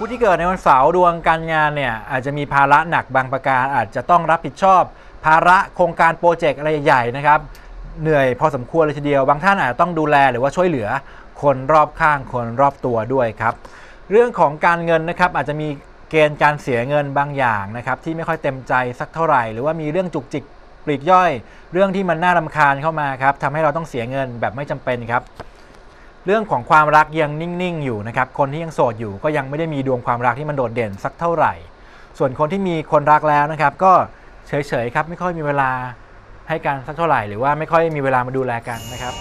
ผู้ที่เกิดในวันเสาร์ดวงการงานเนี่ยอาจจะมีภาระหนักบางประการ อาจจะต้องรับผิดชอบ ภาระโครงการโปรเจกต์อะไรใหญ่ๆนะครับเหนื่อยพอสมควรเลยทีเดียว บางท่านอาจจะต้องดูแลหรือว่าช่วยเหลือคนรอบข้างคนรอบตัวด้วยครับ เรื่องของการเงินนะครับอาจจะมีเกณฑ์การเสียเงินบางอย่างนะครับที่ไม่ค่อยเต็มใจสักเท่าไหร่ หรือว่ามีเรื่องจุกจิกปลีกย่อย เรื่องที่มันน่ารำคาญเข้ามาครับทำให้เราต้องเสียเงินแบบไม่จำเป็นครับ เรื่องของความรักยังนิ่งๆ อยู่นะครับ คนที่ยังโสดอยู่ก็ยังไม่ได้มีดวงความรักที่มันโดดเด่นสักเท่าไหร่ ส่วนคนที่มีคนรักแล้วนะครับ ก็เฉยๆครับไม่ค่อยมีเวลาให้กันสักเท่าไหร่ หรือว่าไม่ค่อยมีเวลามาดูแลกันนะครับ